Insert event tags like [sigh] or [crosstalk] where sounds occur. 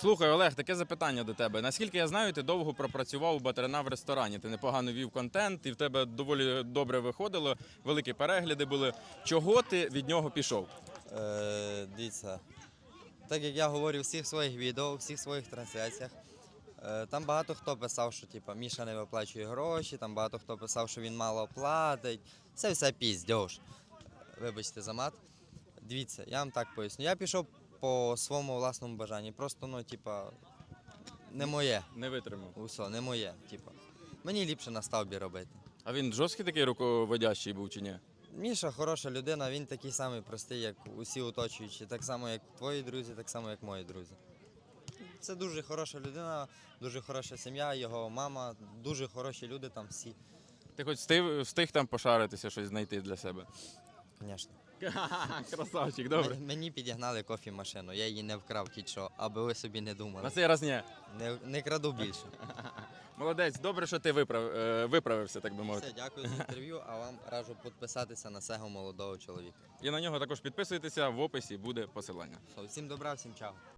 Слухай, Олег, таке запитання до тебе. Наскільки я знаю, ти довго пропрацював у батарина в ресторані. Ти непогано вів контент, і в тебе доволі добре виходило, великі перегляди були. Чого ти від нього пішов? Е, дивіться, так як я говорю у всіх своїх відео, у всіх своїх трансляціях, е, там багато хто писав, що типу, Міша не виплачує гроші, там багато хто писав, що він мало платить. Це все піздьош. Вибачте за мат. Дивіться, я вам так поясню. Я пішов по своєму власному бажанні. Просто, ну, типа, не моє. Не витримав. Усе, не моє. Типа. Мені ліпше на ставбі робити. А він жорсткий такий руководящий був чи ні? Міша хороша людина, він такий самий простий, як усі оточуючі, так само, як твої друзі, так само, як мої друзі. Це дуже хороша людина, дуже хороша сім'я, його мама, дуже хороші люди там всі, Ти хоч встиг, встиг там пошаритися, щось знайти для себе. Звісно. [laughs] Красавчик, добре. Мені підігнали кофі-машину, я її не вкрав тільки що, аби ви собі не думали. На цей раз ні. Не, не краду більше. [laughs] Молодець, добре, що ти виправ, е, виправився, так би мовити. Все, дякую за інтерв'ю, а вам раджу підписатися на цього молодого чоловіка. І на нього також підписуйтеся, в описі буде посилання. Все, всім добра, всім чао.